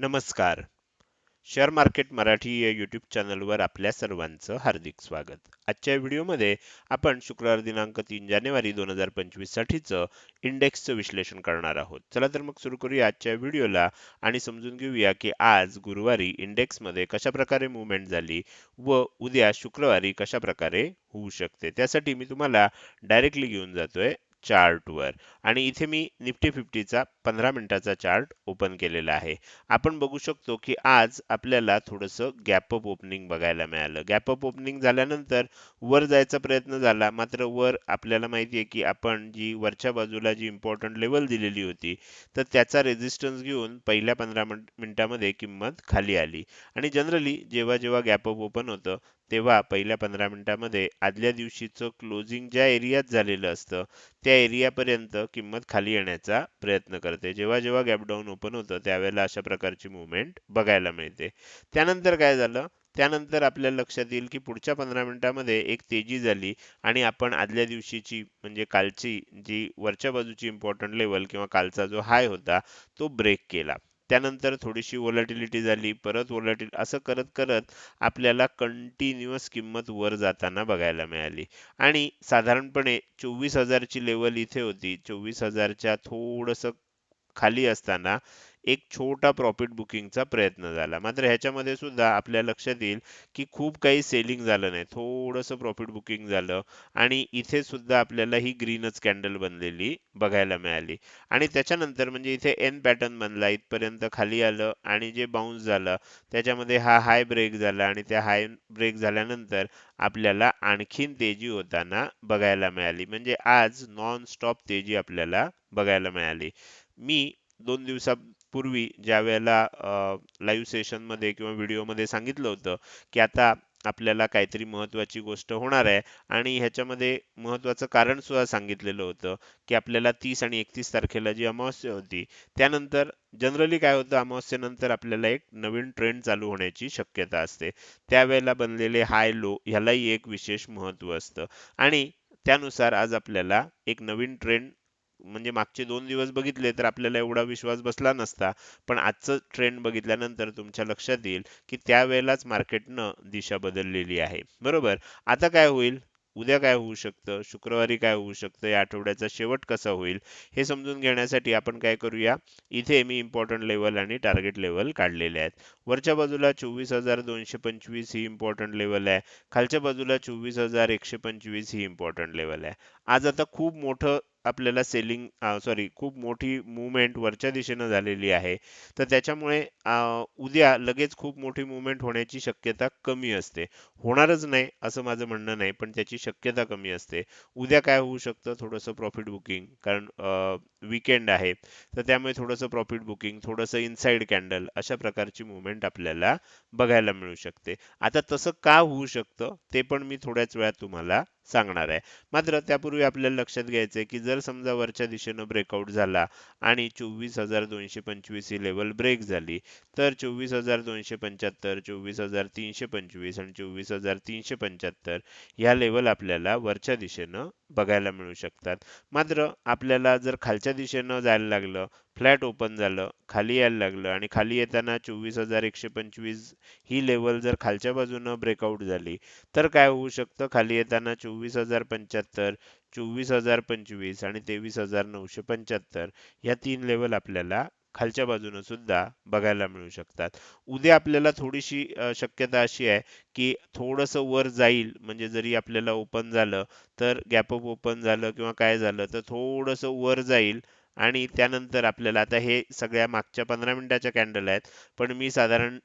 नमस्कार. Share market Marathi या YouTube चॅनलवर आपल्या सर्वांचं हार्दिक स्वागत. आजच्या व्हिडिओमध्ये आपण शुक्रवार दिनांक तीन जानेवारी दोन हजार पंचवीससाठीचं इंडेक्सचं विश्लेषण करणार आहोत. चला तर मग सुरू करूया आजच्या व्हिडिओला आणि समजून घेऊया की आज गुरुवारी इंडेक्समध्ये कशाप्रकारे मुवमेंट झाली व उद्या शुक्रवारी कशा प्रकारे होऊ शकते. त्यासाठी मी तुम्हाला डायरेक्टली घेऊन जातोय चार्टवर. आणि इथे मी निफ्टी फिफ्टीचा पंधरा मिनिटाचा चार्ट ओपन केलेला आहे. आपण बघू शकतो की आज आपल्याला थोडंसं गॅपअप ओपनिंग बघायला मिळालं. गॅपअप ओपनिंग झाल्यानंतर वर जायचा प्रयत्न झाला. मात्र वर आपल्याला माहिती आहे की आपण जी वरच्या बाजूला जी इम्पॉर्टंट लेवल दिलेली होती तर त्याचा रेझिस्टन्स घेऊन पहिल्या पंधरा मिनिटामध्ये किंमत खाली आली. आणि जनरली जेव्हा जेव्हा गॅपअप ओपन होतं तेव्हा पहिल्या पंधरा मिनिटामध्ये आदल्या दिवशीचं क्लोजिंग ज्या एरियात झालेलं असतं त्या एरियापर्यंत किंमत खाली येण्याचा प्रयत्न करते जेव्हा जेव्हा गॅपडाऊन ओपन होतं त्यावेळेला अशा प्रकारची मुवमेंट बघायला मिळते. त्यानंतर काय झालं? त्यानंतर आपल्या लक्षात येईल की पुढच्या पंधरा मिनिटामध्ये एक तेजी झाली आणि आपण आदल्या दिवशीची म्हणजे कालची जी वरच्या बाजूची इम्पॉर्टंट लेवल किंवा कालचा जो हाय होता तो ब्रेक केला. त्यानंतर थोडीशी वॉलॅटिलिटी झाली परत वॉलॅटिल असं करत करत आपल्याला कंटिन्युअस किंमत वर जाताना बघायला मिळाली. आणि साधारणपणे चोवीस हजारची लेवल इथे होती. चोवीस हजारच्या थोडंसं खाली असताना एक छोटा प्रॉफिट बुकिंगचा प्रयत्न झाला. मात्र ह्याच्यामध्ये सुद्धा आपल्या लक्षात येईल की खूप काही सेलिंग झालं नाही. थोडंसं प्रॉफिट बुकिंग झालं आणि इथे सुद्धा आपल्याला ही ग्रीनच कॅन्डल बनलेली बघायला मिळाली. आणि त्याच्यानंतर म्हणजे इथे एन पॅटर्न बनला. इथपर्यंत खाली आलं आणि जे बाउन्स झालं त्याच्यामध्ये हा हाय ब्रेक झाला आणि त्या हाय ब्रेक झाल्यानंतर आपल्याला आणखीन तेजी होताना बघायला मिळाली. म्हणजे आज नॉन स्टॉप तेजी आपल्याला बघायला मिळाली. मी दोन दिवसापूर्वी ज्या वेळेला लाईव्ह सेशनमध्ये किंवा व्हिडिओमध्ये सांगितलं होतं की आता आपल्याला काहीतरी महत्त्वाची गोष्ट होणार आहे आणि ह्याच्यामध्ये महत्त्वाचं कारण सुद्धा सांगितलेलं होतं की आपल्याला तीस आणि एकतीस तारखेला जी अमावस्या होती त्यानंतर जनरली काय होतं अमावस्येनंतर आपल्याला एक नवीन ट्रेंड चालू होण्याची शक्यता असते. त्यावेळेला बनलेले हाय लो ह्यालाही एक विशेष महत्त्व असतं. आणि त्यानुसार आज आपल्याला एक नवीन ट्रेंड म्हणजे मागचे दोन दिवस बघितले तर आपल्याला एवढा विश्वास बसला नसता. पण आजचं ट्रेंड बघितल्यानंतर तुमच्या लक्षात येईल की त्यावेळेलाच मार्केटनं दिशा बदललेली आहे. बरोबर? आता काय होईल? उद्या काय होऊ शकतं? शुक्रवारी काय होऊ शकतं? या आठवड्याचा शेवट कसा होईल? हे समजून घेण्यासाठी आपण काय करूया? इथे मी इम्पॉर्टंट लेवल आणि टार्गेट लेवल काढलेले आहेत. वरच्या बाजूला चोवीस हजार दोनशे पंचवीस ही इम्पॉर्टंट लेवल आहे. खालच्या बाजूला चोवीस हजार एकशे पंचवीस ही इम्पॉर्टंट लेवल आहे. आज आता खूप मोठं आपल्याला सेलिंग सॉरी खूप मोठी मुवमेंट वरच्या दिशेनं झालेली आहे. तर त्याच्यामुळे उद्या लगेच खूप मोठी मुवमेंट होण्याची शक्यता कमी असते. होणारच नाही असं माझं म्हणणं नाही पण त्याची शक्यता कमी असते. उद्या काय होऊ शकतं? थोडंसं प्रॉफिट बुकिंग कारण वीकेंड आहे. तर त्यामुळे थोडंसं प्रॉफिट बुकिंग थोडंसं इनसाइड कॅन्डल अशा प्रकारची मुवमेंट आपल्याला बघायला मिळू शकते. आता तसं का होऊ शकतं? ते पण मी थोड्याच वेळात तुम्हाला सांगणार आहे. मात्र त्यापूर्वी आपल्याला लक्षात घ्यायचं आहे की जर समजा वरच्या दिशेनं ब्रेकआउट झाला आणि चोवीस हजार दोनशे पंचवीस ही लेवल ब्रेक झाली तर चोवीस हजार दोनशे पंच्याहत्तर चोवीस हजार तीनशे पंचवीस आणि चोवीस हजार तीनशे पंच्याहत्तर ह्या लेवल आपल्याला वरच्या दिशेनं बघायला मिळू शकतात. मात्र आपल्याला जर खालच्या दिशेनं जायला लागलं फ्लॅट ओपन झालं खाली यायला लागलं आणि खाली येताना चोवीस हजार एकशे पंचवीस ही लेवल जर खालच्या बाजूनं ब्रेकआउट झाली तर काय होऊ शकतं? खाली येताना चोवीस हजार पंच्याहत्तर चोवीस हजार पंचवीस आणि तेवीस हजार नऊशे पंच्याहत्तर या तीन लेवल आपल्याला खालच्या बाजूने सुद्धा बघायला मिळू शकतात. उद्या आपल्याला थोडीशी शक्यता अशी आहे की थोडंसं वर जाईल म्हणजे जरी आपल्याला ओपन झालं तर गॅप अप ओपन झालं किंवा काय झालं तर थोडस वर जाईल आणि त्यानंतर आपल्याला आता हे सगळ्या मागच्या पंधरा मिनिटाच्या कॅन्डल आहेत पण मी साधारण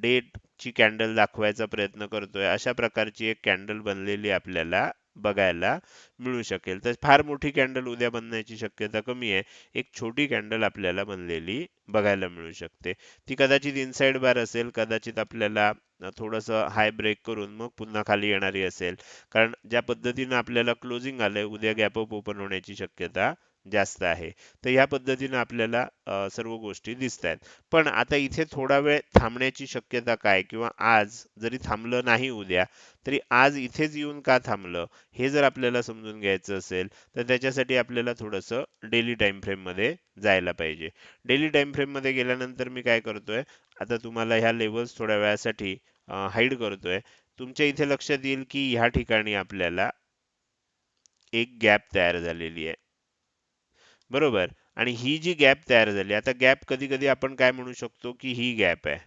डेट ची कॅन्डल दाखवायचा प्रयत्न करतोय. अशा प्रकारची एक कॅन्डल बनलेली आपल्याला बघायला मिळू शकेल. तर फार मोठी कॅन्डल उद्या बनण्याची शक्यता कमी आहे. एक छोटी कॅन्डल आपल्याला बनलेली बघायला मिळू शकते. ती कदाचित इनसाइड बार असेल कदाचित आपल्याला थोडंसं हाय ब्रेक करून मग पुन्हा खाली येणारी असेल. कारण ज्या पद्धतीनं आपल्याला क्लोजिंग आलंय उद्या गॅप अप ओपन होण्याची शक्यता जास्त आहे. तर ह्या पद्धतीने आपल्याला सर्व गोष्टी दिसत आहेत पण आता इथे थोडा वेळ थांबण्याची शक्यता काय? किंवा आज जरी थांबलं नाही उद्या तरी आज इथेच येऊन का थांबलं? हे जर आपल्याला समजून घ्यायचं असेल तर त्याच्यासाठी आपल्याला थोडंसं डेली टाइम फ्रेममध्ये जायला पाहिजे. डेली टाइम फ्रेममध्ये गेल्यानंतर मी काय करतोय आता तुम्हाला ह्या लेवल्स थोड्या वेळासाठी हाईड करतोय. तुमच्या इथे लक्षात येईल की ह्या ठिकाणी आपल्याला एक गॅप तयार झालेली आहे. बरोबर. आणि ही जी गॅप तयार झाली आता गॅप कधी कधी आपण काय म्हणू शकतो की ही गॅप आहे.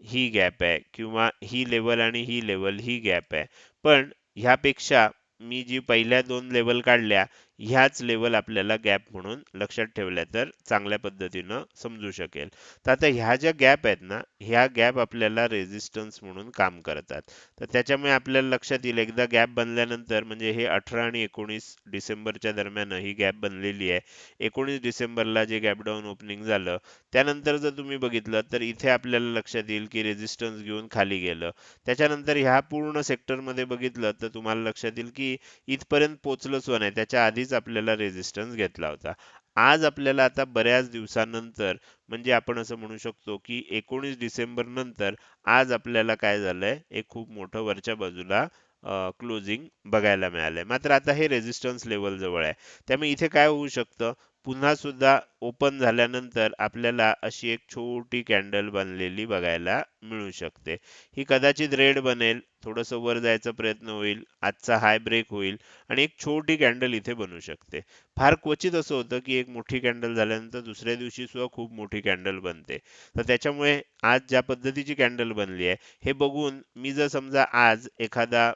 ही गॅप आहे किंवा ही लेवल आणि ही लेवल ही गॅप आहे. पण ह्यापेक्षा मी जी पहिल्या दोन लेवल काढल्या ह्याच लेवल आपल्याला गॅप म्हणून लक्षात ठेवल्या तर चांगल्या पद्धतीनं समजू शकेल. तर आता ह्या ज्या गॅप आहेत ना ह्या गॅप आपल्याला रेझिस्टन्स म्हणून काम करतात. तर त्याच्यामुळे आपल्याला लक्षात येईल एकदा गॅप बनल्यानंतर म्हणजे हे अठरा आणि एकोणीस डिसेंबरच्या दरम्यान ही गॅप बनलेली आहे. एकोणीस डिसेंबरला जे गॅप डाऊन ओपनिंग झालं त्यानंतर जर तुम्ही बघितलं तर इथे आपल्याला लक्षात येईल की रेझिस्टन्स घेऊन खाली गेलं. त्याच्यानंतर ह्या पूर्ण सेक्टरमध्ये बघितलं तर तुम्हाला लक्षात येईल की इथपर्यंत पोचलंच नाही. त्याच्या आधीच आपल्याला रेझिस्टन्स घेतला होता. आज आपल्याला आता बऱ्याच दिवसानंतर म्हणजे आपण असं म्हणू शकतो की एकोणीस डिसेंबर नंतर आज आपल्याला काय झालंय? एक खूप मोठं वरच्या बाजूला क्लोजिंग बघायला मिळालंय. मात्र आता हे रेझिस्टन्स लेवल जवळ आहे. त्यामुळे इथे काय होऊ शकतं? पुन्हा सुद्धा ओपन झाल्यानंतर आपल्याला अशी एक छोटी कॅन्डल बनलेली बघायला मिळू शकते. ही कदाचित रेड बनेल थोडस वर जायचा प्रयत्न होईल आजचा हाय ब्रेक होईल आणि एक छोटी कॅन्डल इथे बनू शकते. फार क्वचित असं होतं की एक मोठी कॅन्डल झाल्यानंतर दुसऱ्या दिवशी सुद्धा खूप मोठी कॅन्डल बनते. तर त्याच्यामुळे आज ज्या पद्धतीची कॅन्डल बनली आहे हे बघून मी जर समजा आज एखादा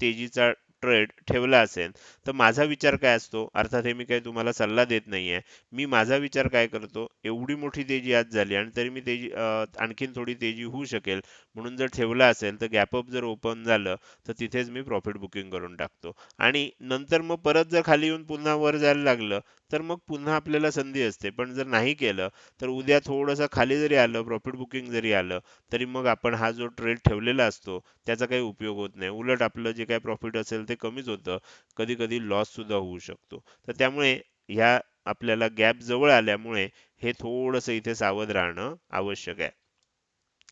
तेजीचा ट्रेड ठेवला असेल तर माझा विचार काय असतो? अर्थात हे मी काही तुम्हाला सल्ला देत नाहीये. मी माझा विचार काय करतो? एवढी मोठी तेजी आज झाली आणि तरी मी तेजी आणखीन थोडी तेजी होऊ शकेल. म्हणून जर ठेवला असेल तर गॅपअप जर ओपन झालं तर तिथेच मी प्रॉफिट बुकिंग करून टाकतो. आणि नंतर मग परत जर खाली येऊन पुन्हा वर जायला लागलं तर मग पुन्हा आपल्याला संधी असते. पण जर नाही केलं तर उद्या थोडंसं खाली जरी आलं प्रॉफिट बुकिंग जरी आलं तरी मग आपण हा जो ट्रेड ठेवलेला असतो त्याचा काही उपयोग होत नाही. उलट आपलं जे काही प्रॉफिट असेल ते कमीच होतं. कधी कधी लॉस सुद्धा होऊ शकतो. तर त्यामुळे ह्या आपल्याला गॅप जवळ आल्यामुळे हे थोडंसं इथे सावध राहणं आवश्यक आहे.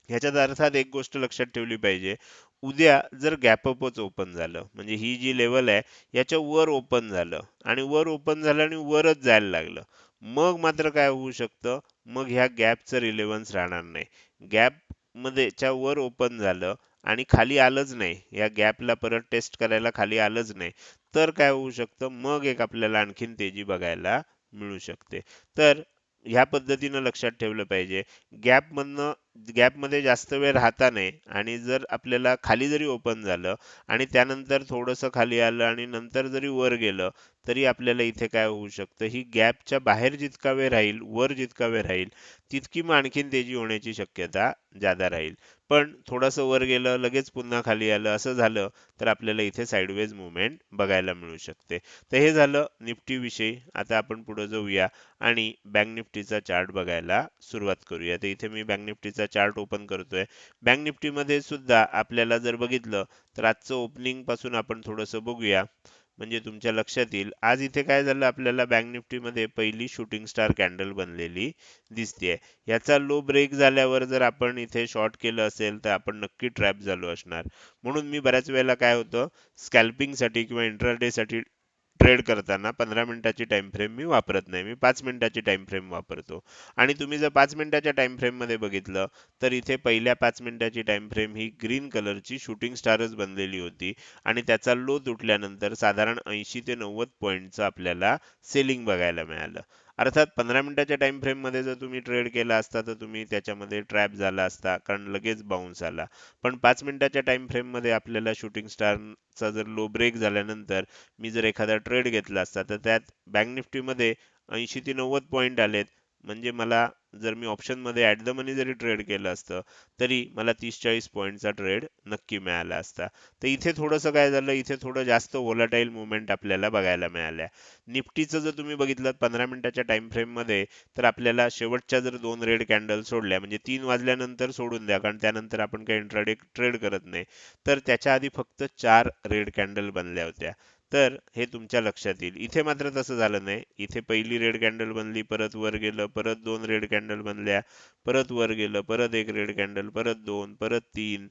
ह्याच्यात अर्थात एक गोष्ट लक्षात ठेवली पाहिजे. उद्या जर गॅपअपच ओपन झालं म्हणजे ही जी लेवल आहे याच्या वर ओपन झालं आणि वर ओपन झालं आणि वरच जायला लागलं मग मात्र काय होऊ शकतं? मग ह्या गॅपचं रिलेव्हन्स राहणार नाही. गॅपमध्ये च्या वर ओपन झालं आणि खाली आलंच नाही. या गॅपला परत टेस्ट करायला खाली आलंच नाही. तर काय होऊ शकतं? मग एक आपल्याला आणखीन तेजी बघायला मिळू शकते. तर ह्या पद्धतीनं लक्षात ठेवलं पाहिजे. गॅपमधनं गॅपमध्ये गॅपमध्ये जास्त वेळ राहता नाही आणि जर आपल्याला खाली जरी ओपन झालं आणि त्यानंतर थोडंसं खाली आलं आणि नंतर जरी वर गेलं तरी आपल्याला इथे काय होऊ शकतं? ही गॅपच्या बाहेर जितका वेळ राहील वर जितका वेळ राहील तितकी मग आणखीन तेजी होण्याची शक्यता जादा राहील. पण थोडंसं वर गेलं लगेच पुन्हा खाली आलं असं झालं तर आपल्याला इथे साईडवेज मुवमेंट बघायला मिळू शकते. तर हे झालं निफ्टी विषयी. आता आपण पुढे जाऊया आणि बँक निफ्टीचा चार्ट बघायला सुरुवात करूया. तर इथे मी बँक निफ्टीचा चार्ट ओपन करतोय. बँक निफ्टी मध्ये सुद्धा आपल्याला जर बघितलं तर आजचं ओपनिंगपासून आपण थोडंसं बघूया. म्हणजे तुमच्या लक्षात येईल. आज इथे काय झालं आपल्याला बँक निफ्टीमध्ये पहिली शूटिंग स्टार कॅन्डल बनलेली दिसते याचा लो ब्रेक झाल्यावर जर आपण इथे शॉर्ट केलं असेल तर आपण नक्की ट्रॅप झालो असणार. म्हणून मी बऱ्याच वेळेला काय होतं स्कॅल्पिंगसाठी किंवा इंट्राडे साठी ट्रेड करताना पंधरा मिनिटाची टाइम फ्रेम मी वापरत नाही. मी पाच मिनिटाची टाईम फ्रेम वापरतो. आणि तुम्ही जर पाच मिनिटाच्या टाईम फ्रेममध्ये बघितलं तर इथे पहिल्या पाच मिनिटाची टाईम फ्रेम ही ग्रीन कलरची शूटिंग स्टारच बनलेली होती. आणि त्याचा लो तुटल्यानंतर साधारण ऐंशी ते नव्वद पॉईंटचं आपल्याला सेलिंग बघायला मिळालं. अर्थात पंधरा मिनिटाच्या टाइम फ्रेममध्ये जर तुम्ही ट्रेड केला असता तर तुम्ही त्याच्यामध्ये ट्रॅप झाला असता कारण लगेच बाउन्स आला. पण पाच मिनिटाच्या टाइम फ्रेममध्ये आपल्याला शूटिंग स्टारचा जर लो ब्रेक झाल्यानंतर मी जर एखादा ट्रेड घेतला असता तर त्यात बँक निफ्टीमध्ये ऐंशी ते नव्वद पॉईंट आलेत. म्हणजे मला जर मी ऑप्शनमध्ये ऍट द मनी जरी ट्रेड केलं असतं तरी मला तीस चाळीस पॉईंटचा ट्रेड नक्की मिळाला असता. तर इथे थोडंसं काय झालं इथे थोडं जास्त व्होलाटाईल मुवमेंट आपल्याला बघायला मिळाल्या. निफ्टीचं जर तुम्ही बघितलं पंधरा मिनिटाच्या टाइम फ्रेममध्ये तर आपल्याला शेवटच्या जर दोन रेड कॅन्डल सोडल्या म्हणजे तीन वाजल्यानंतर सोडून द्या कारण त्यानंतर आपण काही इंट्राडे ट्रेड करत नाही. तर त्याच्या आधी फक्त चार रेड कॅन्डल बनल्या होत्या. तर हे तुमच्या लक्षात येईल. इथे मात्र तसं झालं नाही. इथे पहिली रेड कॅन्डल बनली परत वर गेलं परत दोन रेड कॅन्डल बनल्या परत वर गेलं परत एक रेड कॅन्डल परत दोन परत तीन.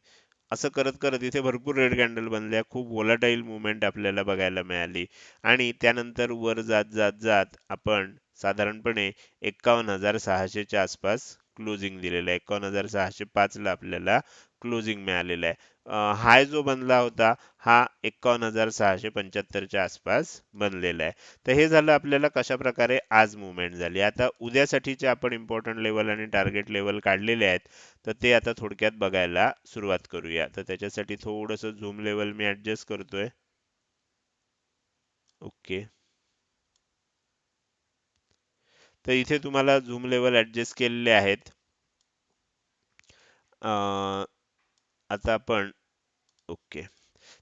असं करत करत इथे भरपूर रेड कॅन्डल बनल्या. खूप वोलाटाईल मुवमेंट आपल्याला बघायला मिळाली. आणि त्यानंतर वर जात जात जात आपण साधारणपणे एक्कावन्न हजार सहाशेच्या आसपास क्लोजिंग दिलेलं आहे. एकावन्न हजार सहाशे पाचला आपल्याला क्लोजिंग मिळालेलं आहे. हाय जो बनला होता हा एकावन्न हजार सहाशे पंच्याहत्तरच्या आसपास बनलेला आहे. तर हे झालं आपल्याला कशा प्रकारे आज मुवमेंट झाली. आता उद्यासाठीचे आपण इम्पॉर्टंट लेवल आणि टार्गेट लेवल काढलेले आहेत तर ते आता थोडक्यात बघायला सुरुवात करूया. तर त्याच्यासाठी थोडंसं झूम लेवल मी ॲडजस्ट करतोय. ओके. तर इथे तुम्हाला झूम लेवल ॲडजस्ट केलेले आहेत. आता आपण ओके.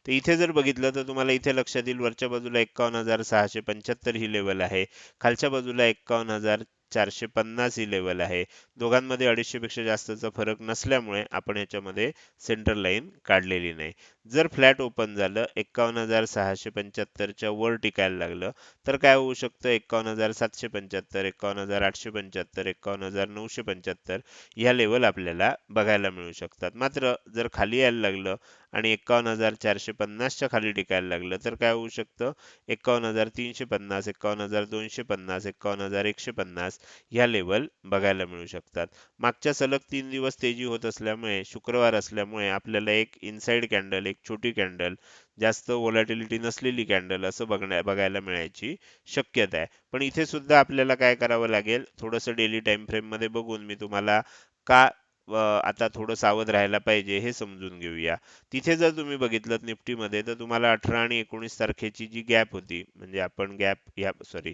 तर इथे जर बघितलं तर तुम्हाला इथे लक्षात येईल वरच्या बाजूला एक्कावन्न हजार सहाशे पंच्याहत्तर ही लेवल आहे. खालच्या बाजूला एक्कावन्न हजार चारशे पन्नास ही लेवल आहे. दोघांमध्ये अडीचशेपेक्षा जास्तचा फरक नसल्यामुळे आपण याच्यामध्ये सेंटर लाईन काढलेली नाही. जर फ्लॅट ओपन झालं एक्कावन्न हजार सहाशे पंच्याहत्तरच्या वर टिकायला लागलं तर काय होऊ शकतं? एक्कावन्न हजार सातशे पंच्याहत्तर एक्कावन्न हजार आठशे पंच्याहत्तर एक्कावन्न हजार नऊशे पंच्याहत्तर ह्या लेवल आपल्याला बघायला मिळू शकतात. मात्र जर खाली यायला लागलं आणि एक्कावन्न हजार चारशे पन्नासच्या खाली टिकायला लागलं तर काय होऊ शकतं? एक्कावन्न हजार तीनशे पन्नास एक्कावन्न हजार दोनशे पन्नास एक्कावन्न हजार एकशे पन्नास ह्या लेवल बघायला मिळू शकतात. मागच्या सलग तीन दिवस तेजी होत असल्यामुळे शुक्रवार असल्यामुळे आपल्याला एक इनसाइड कॅन्डल एक छोटी कॅन्डल जास्त व्हॉलॅटिलिटी नसलेली कॅन्डल असं बघण्या बघायला मिळायची शक्यता आहे. पण इथे सुद्धा आपल्याला काय करावं लागेल? थोडंसं डेली टाइम फ्रेममध्ये बघून मी तुम्हाला का आता थोडं सावध राहायला पाहिजे हे समजून घेऊया. तिथे जर तुम्ही बघितलं निफ्टीमध्ये तर तुम्हाला अठरा आणि एकोणीस तारखेची जी गॅप होती म्हणजे आपण गॅप या सॉरी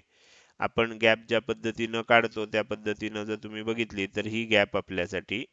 आपण गॅप ज्या पद्धतीनं काढतो त्या पद्धतीनं जर तुम्ही बघितली तर ही गॅप आपल्यासाठी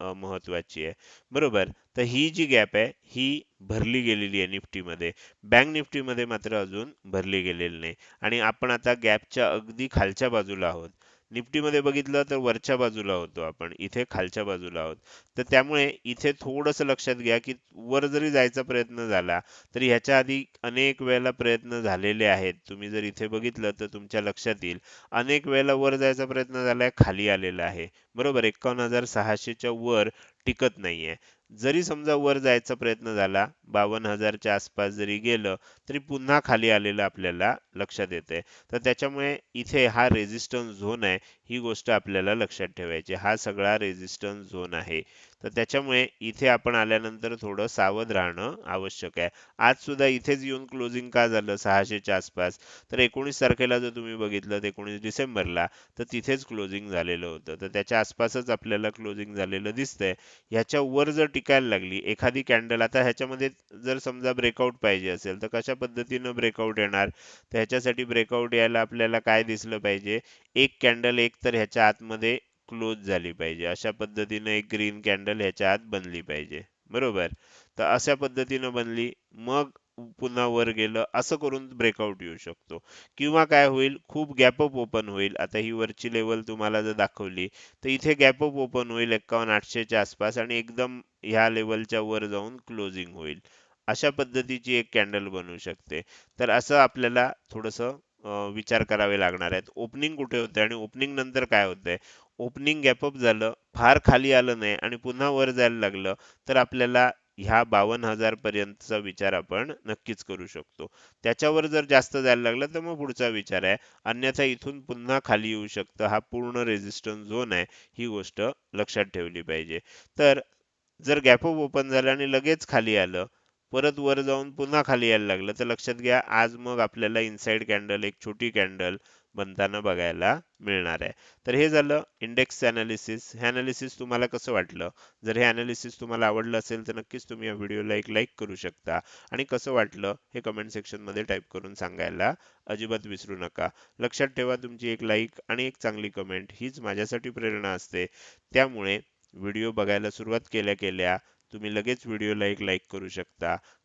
महत्वाची आहे. बरोबर? तर ही जी गॅप आहे ही भरली गेलेली आहे निफ्टीमध्ये. बँक निफ्टीमध्ये मात्र अजून भरली गेलेली नाही. आणि आपण आता गॅपच्या अगदी खालच्या बाजूला आहोत. निफ्टीमध्ये बघितलं तर वरच्या बाजूला होतो आपण इथे खालच्या बाजूला आहोत. तर त्यामुळे इथे थोडंसं लक्षात घ्या की वर जरी जायचा प्रयत्न झाला तरी ह्याच्या आधी अनेक वेळेला प्रयत्न झालेले आहेत. तुम्ही जर इथे बघितलं तर तुमच्या लक्षात येईल अनेक वेळेला वर जायचा प्रयत्न झाला खाली आलेला आहे. बरोबर एकावन्न हजार सहाशेच्या वर टिकत नाहीये. जरी समजा वर जायचा प्रयत्न झाला बावन्न हजारच्या आसपास जरी गेलं तरी पुन्हा खाली आलेलं आपल्याला लक्षात येते तर त्याच्यामुळे इथे हा रेझिस्टन्स झोन आहे ही गोष्ट आपल्याला लक्षात ठेवायची हा सगळा रेजिस्टन्स झोन आहे. तर त्याच्यामुळे इथे आपण आल्यानंतर थोडं सावध राहणं आवश्यक आहे. आज सुद्धा इथेच येऊन क्लोजिंग का झालं? सहाशेच्या आसपास. तर एकोणीस तारखेला जर तुम्ही बघितलं एकोणीस डिसेंबरला तर तिथेच क्लोजिंग झालेलं होतं. तर त्याच्या आसपासच आपल्याला क्लोजिंग झालेलं दिसतंय. ह्याच्या वर जर टिकायला लागली एखादी कॅन्डल आता ह्याच्यामध्ये जर समजा ब्रेकआउट पाहिजे असेल तर कशा पद्धतीनं ब्रेकआउट येणार? तर ह्याच्यासाठी ब्रेकआउट यायला आपल्याला काय दिसलं पाहिजे? एक कॅन्डल एक तर ह्याच्या आतमध्ये क्लोज झाली पाहिजे. अशा पद्धतीने एक ग्रीन कॅन्डल ह्याच्या आत बनली पाहिजे. बरोबर? तर अशा पद्धतीनं बनली मग पुन्हा वर गेलं असं करून ब्रेकआउट येऊ शकतो. किंवा काय होईल? खूप गॅपअप ओपन होईल. आता ही वरची लेवल तुम्हाला जर दाखवली तर इथे गॅपअप ओपन होईल एक्कावन्न आठशेच्या आसपास आणि एकदम ह्या लेवलच्या वर जाऊन क्लोजिंग होईल. अशा पद्धतीची एक कॅन्डल बनू शकते. तर असं आपल्याला थोडस विचार करावे लागणार आहेत. ओपनिंग कुठे होते आणि ओपनिंग नंतर काय होतंय? ओपनिंग गॅपअप झालं फार खाली आलं नाही आणि पुन्हा वर जायला लागलं तर आपल्याला ह्या बावन्न हजार पर्यंतचा विचार आपण नक्कीच करू शकतो. त्याच्यावर जर जास्त जायला लागलं तर मग पुढचा विचार आहे. अन्यथा इथून पुन्हा खाली येऊ शकतं. हा पूर्ण रेझिस्टन्स झोन आहे. ही गोष्ट लक्षात ठेवली पाहिजे. तर जर गॅपअप ओपन झालं आणि लगेच खाली आलं परत वर जाऊन पुन्हा खाली यायला लागलं तर लक्षात घ्या आज मग आपल्याला इनसाइड कॅन्डल एक छोटी कॅन्डल बनताना बघायला मिळणार आहे. तर हे झालं इंडेक्स ॲनालिसिस हे ॲनालिसिस तुम्हाला कसं वाटलं? जर हे ॲनालिसिस तुम्हाला आवडलं असेल तर नक्कीच तुम्ही या व्हिडिओला एक लाईक करू शकता. आणि कसं वाटलं? हे कमेंट सेक्शनमध्ये टाईप करून सांगायला अजिबात विसरू नका. लक्षात ठेवा तुमची एक लाईक आणि एक चांगली कमेंट हीच माझ्यासाठी प्रेरणा असते. त्यामुळे व्हिडिओ बघायला सुरुवात केल्या केल्या तुम्ही लगेच व्हिडिओला एक लाईक करू शकता.